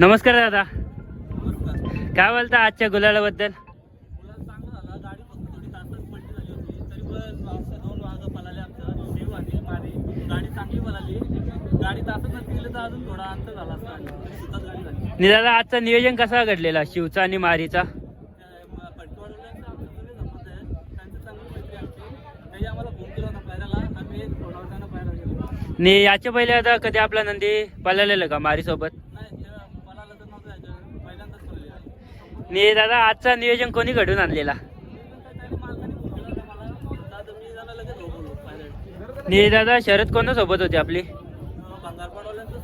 नमस्कार दादा नमस्कार काय बोलता आजच्या गुलालाबद्दल दादा आजचं नियोजन कसा घडलेला शिवचा आणि मारीचा याच्या पहिले आता कधी आपला नंदी पळालेलं का मारीसोबत नाही तेव्हा पळाला तर नव्हतं याच्या पहिल्यांदाच पळले नि दादा आजचा नियोजन कोणी घडून आणलेला? नि दादा शरद कोणा सोबत होती आपली? भंगारपाडवाल्यांचा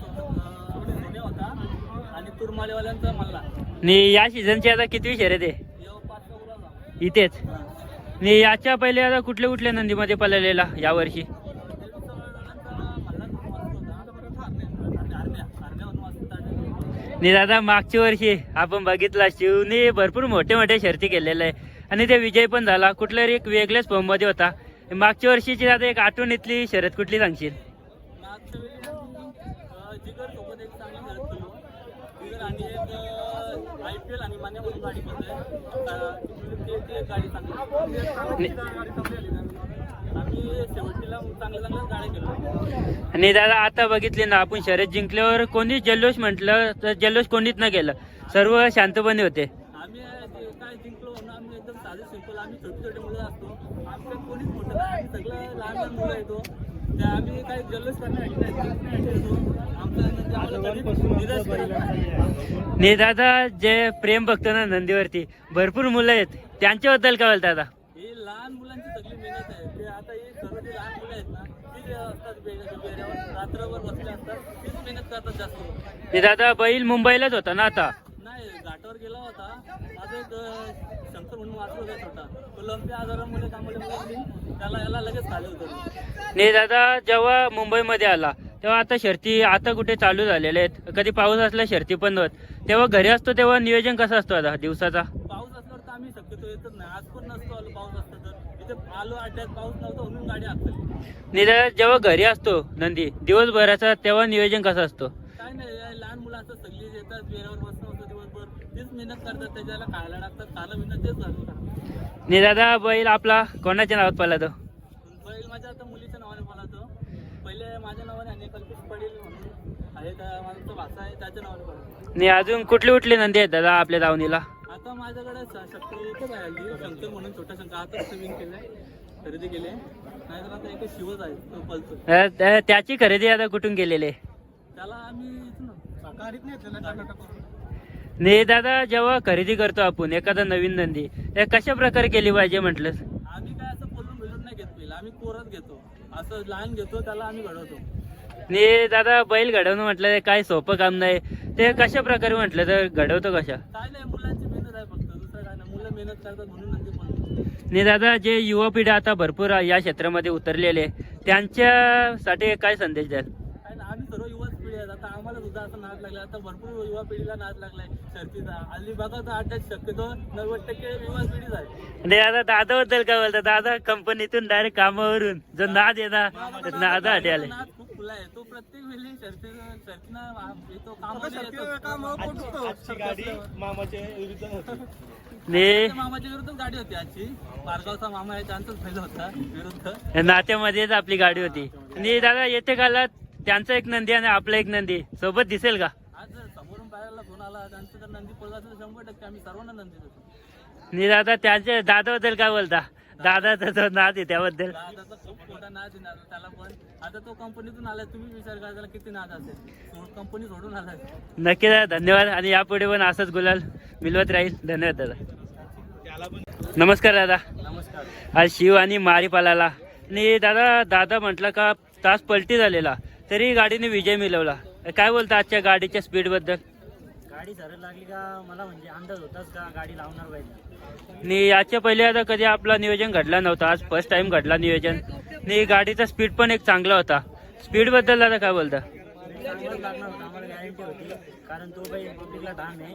आणि या सीझनची आता कितवी शर्यत आहे? इथेच. नि याच्या पहिले आता कुठल्या कुठल्या नंदीमध्ये पळलेला यावर्षी वर्षी? दादा मागच्या वर्षी आपण बघितला शिवने भरपूर मोठे मोठे शर्ती केलेले आहे. आणि ते विजय पण झाला कुठल्या एक वेगळ्याच फॉर्ममध्ये होता. मागच्या वर्षीची दादा एक आठवण इथली शर्यत कुठली सांगशील? आणि आणि दादा आता बघितले ना आपण शर्यत जिंकल्यावर कोणी जल्लोष म्हटलं तर जल्लोष कोणीच न केलं. सर्व शांतपणे होते. दादा जे प्रेम बघतो ना नंदीवरती भरपूर मुलं आहेत. त्यांच्याबद्दल काय बोलता दादा ही लहान मुलांची सगळी मेहनत आहे ते आता ही सर्व जे लहान मुलं आहेत ना ती जे असतात बे- बेऱ्यावर रात्रभर बसले असतात. तीच मेहनत करतात जास्त ते दादा बैल मुंबईलाच होता ना आता? नाही घाटावर गेला होता. माझा एक अं, शंकर म्हणून वाचलं होता. छोटा तो लंपी आजारामुळे कामाला त्याला याला लगेच खाली उतरली. नाही दादा जेव्हा मुंबईमध्ये आला तेव्हा आता शर्ती आता कुठे चालू झालेले आहेत? कधी पाऊस असला शर्ती पण होत. तेव्हा घरी असतो तेव्हा नियोजन कसं असतो आता दिवसाचा पाऊस असल्यावर तर आम्ही शक्यतो येतच नाही आज पण नसतो आलो पाऊस असतं तर इथे आलो अड्ड्यात पाऊस नव्हता म्हणून गाडी दादा जेव्हा घरी असतो नंदी दिवसभराचा तेव्हा नियोजन कसं असतो? काय नाही लहान मुलं असतात सगळी येतात बेरावर बसणं होतं दिवसभर. तेच मेहनत करतात त्याच्याला खायला टाकतात खायला मेहनत तेच घालून दादा बैल आपला कोणाच्या नावात पळला तो? बैल माझ्या आता मुलीच्या नावाने बोलावतो पहिले माझ्या नावाने आणि कल्पित पडेल म्हणून आहे माझा तो भाषा आहे त्याच्या नावाने आणि अजून कुठले कुठले नंदी आहेत दादा आपल्या दावणीला माझ्याकडे स- शक्ती एकच आहे हल्ली शंकर म्हणून छोटा शंकर. नवीन केलाय. खरेदी केले. नाहीतर आता एक शिवच आहे तो पलतो त्याची खरेदी आता कुठून केलेली? त्याला आम्ही नाही दादा जेव्हा खरेदी करतो आपण एखादा नवीन नंदी ते कशा प्रकारे केली पाहिजे म्हटलं आम्ही काय असं बोलून बिलून नाही घेत पहिला. आम्ही कोरत घेतो. असं लहान घेतो त्याला आम्ही घडवतो. नाही दादा बैल घडवणं म्हटलं ते काय सोपं काम नाही. ते कशा प्रकारे म्हटलं तर घडवतो कशा? काय नाही मुलांची मेहनत आहे फक्त दुसरं काय नाही मुलं मेहनत करतात म्हणून नंदी बोलतो नाही दादा जे युवा पिढी आता भरपूर या क्षेत्रामध्ये उतरलेले त्यांच्यासाठी काय संदेश द्याल? आम्ही सर्व युवाच पिढी आहेत. आता आम्हाला सुद्धा असं नाद लागला आता भरपूर युवा पिढीला नाद लागलाय. शर्तीचा. तर अड्ड्यात शक्यतो नव्वद टक्के युवा पिढीच आहे आणि दादा दादाबद्दल काय बोलता? दादा कंपनीतून डायरेक्ट कामावरून जो नाद येणार नादासाठी आले खुला आहे तो प्रत्येक वेळी शर्ती शर्तीनं गाडी मामाच्या विरुद्ध होती. ने मामाच्या विरुद्ध गाडी होती आजची. पारगावचा मामा आहे त्यांचाच पहिला होता विरुद्ध. नात्यामध्येच आपली गाडी होती. आणि दादा येते कालात त्यांचा एक नंदी आणि आपला एक नंदी. सोबत दिसेल का? आज समोरून फोन आला? त्यांचं तर नंदी पळत असेल तर शंभर टक्के. आम्ही सर्वांना नंदी देतो. आणि दादा त्यांच्या दादाबद्दल काय बोलता? दादाचा जो नाद आहे त्याबद्दल. दादाचा खूप मोठा नाद आहे नाद त्याला पण. आता तो कंपनीतून आलाय तुम्ही विचार करा त्याला किती नाद असेल. कंपनी सोडून आलाय. नक्की दादा धन्यवाद. आणि यापुढे पण असंच गुलाल मिळवत राहील. धन्यवाद दादा. नमस्कार दादा. नमस्कार. आज शिव आणि मारी पालाला आणि दादा दादा म्हटलं का तास पलटी झालेला. तरी गाडीने विजय मिळवला. काय बोलता आजच्या गाडीच्या स्पीडबद्दल? गाडी सरळ लागली का? मला म्हणजे अंदाज होताच का गाडी लावणार पाहिजे आणि याच्या पहिले आता कधी आपला नियोजन घडला नव्हता. आज फर्स्ट टाइम घडला नियोजन. आणि गाडीचा स्पीड पण एक चांगला होता. स्पीडबद्दल दादा काय बोलता? चांगलं लागणार होतं. आम्हाला गॅरंटी होती. कारण तो काही पब्लिकला ठाम आहे.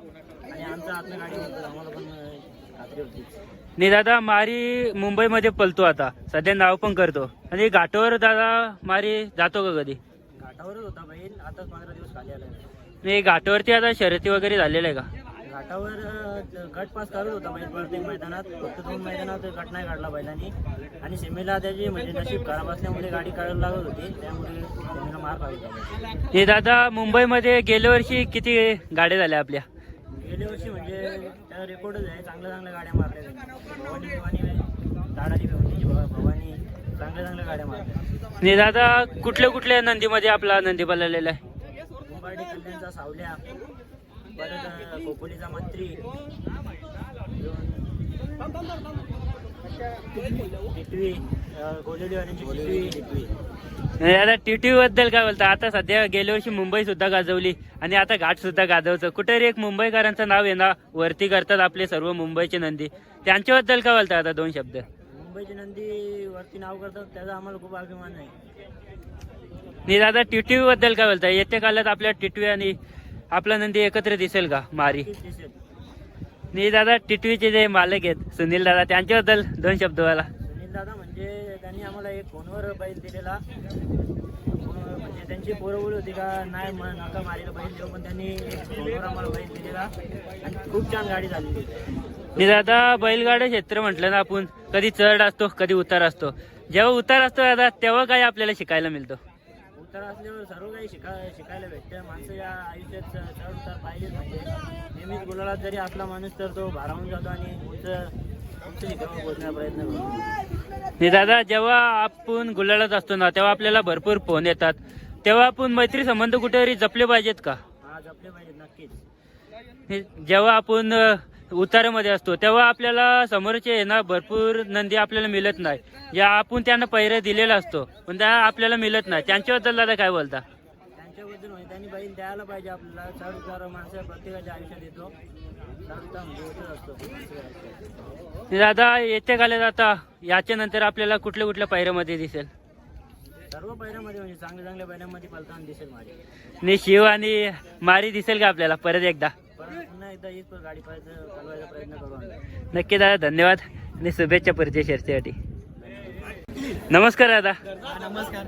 आणि आमचा आत्म गाडी होतं. आम्हाला पण अं, खात्री होती. आणि दादा मारी मुंबईमध्ये पलतो आता. सध्या नाव पण करतो. आणि घाटावर दादा मारी जातो का कधी? घाटावरच होता बैल आताच पंधरा दिवस खाली आला हे घाटावरती आता शर्यती वगैरे झालेलं आहे का? घाटावर गट पास करत होता बैल प्रत्येक मैदानात. फक्त दोन मैदानात गट नाही काढला बैलांनी. आणि सेमीला त्याची म्हणजे नशीब खराब असल्यामुळे गाडी काढायला लागत होती. त्यामुळे सेमीला मार बैल. हे दादा मुंबईमध्ये गेल्या वर्षी किती गाड्या झाल्या आपल्या? गेल्या वर्षी म्हणजे त्या रेकॉर्डच आहे. चांगल्या चांगल्या गाड्या मारल्या. भवानी भिवानी दाडाची भिवंडीची भवानी. चांगल्या चांगल्या गाड्या मारल्या. दादा कुठल्या कुठल्या नंदीमध्ये आपला नंदी पळालेला आहे? कुंभारडी कल्याणचा सावल्या परत खोपोलीचा मंत्री. टिटवी गोलेडीवाल्यांची टिटवी. बद्दल काय बोलता? आता सध्या गेल्या वर्षी मुंबई सुद्धा गाजवली आणि आता घाट सुद्धा गाजवचं कुठेतरी एक मुंबईकरांचं नाव ना वरती करतात आपले सर्व मुंबईचे नंदी. त्यांच्याबद्दल काय बोलता आता दोन शब्द? मुंबईची नंदी वरती नाव करतात त्याचा आम्हाला खूप अभिमान आहे. आणि दादा टिटवी बद्दल काय बोलता येत्या काळात आपल्या टिटवी आणि आपला नंदी एकत्र दिसेल का? मारी. आणि दादा टिटवीचे जे मालक आहेत सुनील दादा त्यांच्याबद्दल दोन शब्द मला सुनील दादा म्हणजे त्यांनी आम्हाला एक फोनवर बैल दिलेला. म्हणजे त्यांची पोरं होती का नाही म- नका मारीला बैल देऊ पण त्यांनी एक फोनवर आम्हाला बैल दिलेला. आणि खूप छान गाडी झालेली आणि दादा बैलगाडा क्षेत्र म्हटलं ना आपण कधी चढ असतो कधी उतार असतो. जेव्हा उतार असतो दादा तेव्हा काय आपल्याला शिकायला मिळतो? उतार असल्यावर सर्व काही शिका शिकायला भेटतं. माणसं या आयुष्यात चढ उतार पाहिजेच म्हणजे नेहमीच गुलाला जरी असला माणूस तर तो भारावून जातो आणि उंच पोहोचण्याचा प्रयत्न करतो. दादा जेव्हा आपण गुलाळत असतो ना तेव्हा आपल्याला भरपूर फोन येतात. तेव्हा आपण मैत्री संबंध कुठेतरी जपले पाहिजेत का? हा जपले पाहिजेत नक्कीच. जेव्हा आपण उतारामध्ये असतो. तेव्हा आपल्याला समोरचे आहे ना भरपूर नंदी आपल्याला मिळत नाही. ज्या आपण त्यांना पैरा दिलेला असतो पण त्या आपल्याला मिळत नाही. त्यांच्याबद्दल दादा काय बोलता? त्यांच्याबद्दल म्हणजे त्यांनी बैल द्यायला पाहिजे आपल्याला. चढ माणसं प्रत्येकाच्या आयुष्यात येतो. म्हणजे दादा येत्या काळात आता? याच्या नंतर आपल्याला कुठल्या कुठल्या पैऱ्यामध्ये दिसेल? सर्व बैलामध्ये म्हणजे चांगल्या चांगल्या बैलांमध्ये पलताना दिसेल माझी. शिव आणि मारी दिसेल का आपल्याला? परत एकदा. पुन्हा एकदा हीच गाडी पळायचं पळवायचा प्रयत्न करू आम्ही. नक्की दादा धन्यवाद आणि शुभेच्छा परिचय शर्तीसाठी नमस्कार दादा. नमस्कार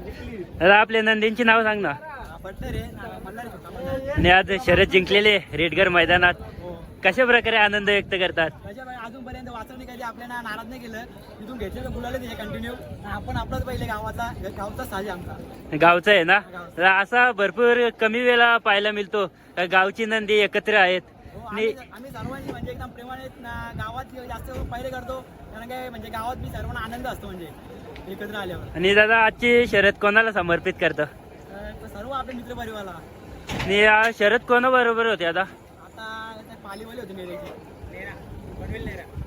दादा आपल्या नंदींची नाव सांग ना. आणि आज शरद जिंकलेले रेडगर मैदानात. कशा प्रकारे आनंद व्यक्त करतात? अजूनपर्यंत वाचवणी कधी आपल्याला नाराज नाही केलं. तिथून घेतलेलं कंटिन्यू आपण आपलाच पहिले गावाचा गावचा साजे आमचा. गावचं आहे ना? तर असा भरपूर कमी वेळा पाहायला मिळतो. गावची नंदी एकत्र आहेत. आणि आम्ही सर्वांनी म्हणजे एकदम प्रेमाने ना- गावात जास्त पहिले करतो कारण काय म्हणजे गावात मी सर्वांना आनंद असतो म्हणजे एकत्र आल्यावर. आणि दादा आजची शरद कोणाला समर्पित करतं? तर सर्व आपले मित्र परिवाराला आणि या शरद कोणाबरोबर होते आता? आता पालीवाली होती नेरा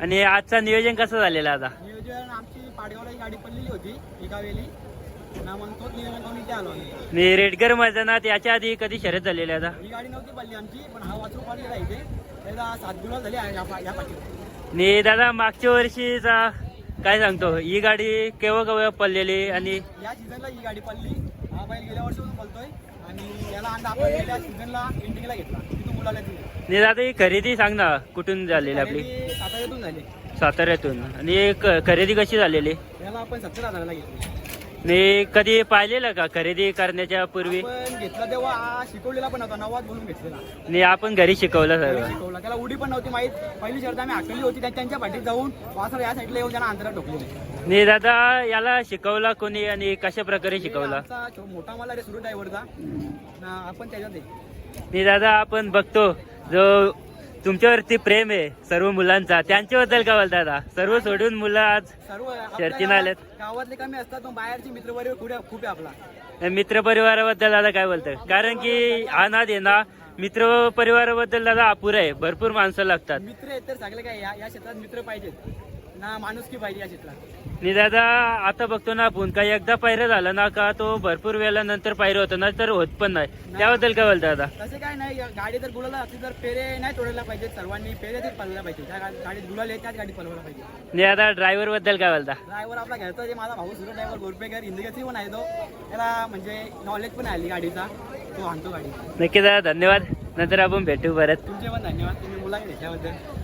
आणि आजचा नियोजन कसं झालेलं आता? नियोजन आमची पाडगावला गाडी पडलेली होती एका वेळी. ना मग तोच नियोजन करून इथे आलो आम्ही आणि रेडगर मैदानात याच्या आधी कधी शरद झालेली आता? ही गाडी नव्हती पडली आमची पण हा वाचू पडलेला इथे त्याला सात गुलाब झाले आहे या पा- या पाठीवर. आणि दादा मागच्या वर्षीचा काय सांगतो? ही गाडी केव्हा केव्हा पडलेली आणि या सीझनला ही गाडी पडली. हा बैल गेल्या वर्षी पळतोय. आणि याला अंदा आपण गेल्या सीझनला इंडिंगला घेतला. तिथून मुलाला दिली. आणि दादा ही खरेदी सांग ना कुठून झालेली आपली? साताऱ्यातून झाली. साताऱ्यातून. आणि क- खरेदी कशी झालेली? याला आपण सत्तर हजाराला घेतली. आणि कधी पाहिलेलं का? खरेदी करण्याच्या पूर्वी? पण घेतला तेव्हा हा शिकवलेला पण होता नवाज बोलून घेतलेला. आणि आपण घरी शिकवलं त्याला सर्व शिकवला. त्याला उडी पण नव्हती माहीत. पहिली शर्त आम्ही आखली होती त्या- त्यांच्या पाठीत जाऊन वासर या साईडला येऊन त्यांना अंतरात ठोकलेले आणि दादा याला शिकवला कोणी आणि कशा प्रकारे शिकवला? आमचा छो- मोठा मला रे सुरू ड्रायव्हरचा आपण त्याच्यात आहे. आणि दादा आपण बघतो जो तुमच्यावरती प्रेम आहे सर्व मुलांचा. त्यांच्याबद्दल काय बोलता दादा? सर्व सोडून मुलं आज सर्व शर्तीनं आलेत. गावातले कमी असतात पण बाहेरची मित्रवर्ग खूप आहे- खूप आहे आपला. मित्र परिवाराबद्दल दादा काय बोलतं? कारण की हा नाद आहे ना मित्र परिवाराबद्दल दादा अपुरा आहे. भरपूर माणसं लागतात. मित्र आहेत तर सगळे काय या या क्षेत्रात मित्र पाहिजेत. ना माणुसकी पाहिजे या आणि दादा आता बघतो ना आपण काही एकदा पायरं झालं ना का तो भरपूर वेळा नंतर पायरं होतं ना तर होत पण नाही. त्याबद्दल काय बोलता दादा? तसे काय नाही या गाडी जर गुलाला असली तर पेरे नाही तोडायला पाहिजे सर्वांनी पेरे ते पळवायला पाहिजे त्या गा- गाडीत गुलाल आहे त्याच गाडी पळवायला पाहिजे आणि आता ड्रायव्हरबद्दल काय बोलता? ड्रायव्हर आपला घरचा जे माझा भाऊ सुरू ड्रायव्हर गोरपेकर इंदगेची पण आहे तो. त्याला म्हणजे नॉलेज पण आली गाडीचा. तो आणतो गाडी. नक्की दादा धन्यवाद. नंतर आपण भेटू परत. तुमचे पण धन्यवाद तुम्ही मुलाखत घेतल्याबद्दल.